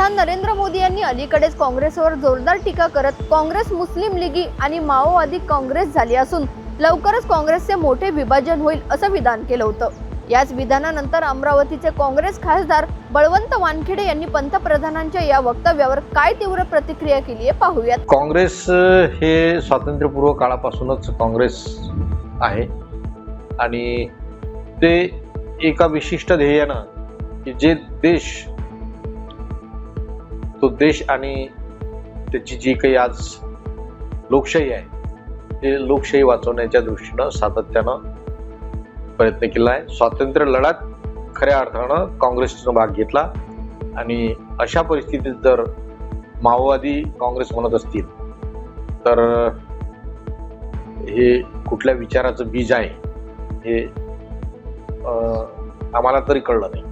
पंतप्रधान नरेंद्र मोदी यांनी अलीकडेच काँग्रेसवर जोरदार टीका करत काँग्रेस मुस्लिम लीगी आणि माओवादी काँग्रेस झाली असून लवकरच काँग्रेसचे मोठे विभाजन होईल असं विधान केलं होतं. याच विधानानंतर अमरावतीचे काँग्रेस खासदार बळवंत वानखेडे यांनी पंतप्रधानांच्या या वक्तव्यावर काय तीव्र प्रतिक्रिया केली आहे पाहूयात. काँग्रेस हे स्वातंत्र्यपूर्व काळापासूनच काँग्रेस आहे. आणि ते एका विशिष्ट ध्येयानं की जे देश तो देश आणि त्याची जी काही आज लोकशाही आहे ते लोकशाही वाचवण्याच्या दृष्टीनं सातत्यानं प्रयत्न केला आहे. स्वातंत्र्य लढ्यात खऱ्या अर्थानं काँग्रेसनं भाग घेतला आणि अशा परिस्थितीत जर माओवादी काँग्रेस म्हणत असतील तर हे कुठल्या विचाराचं बीज आहे हे आम्हाला तरी कळलं नाही.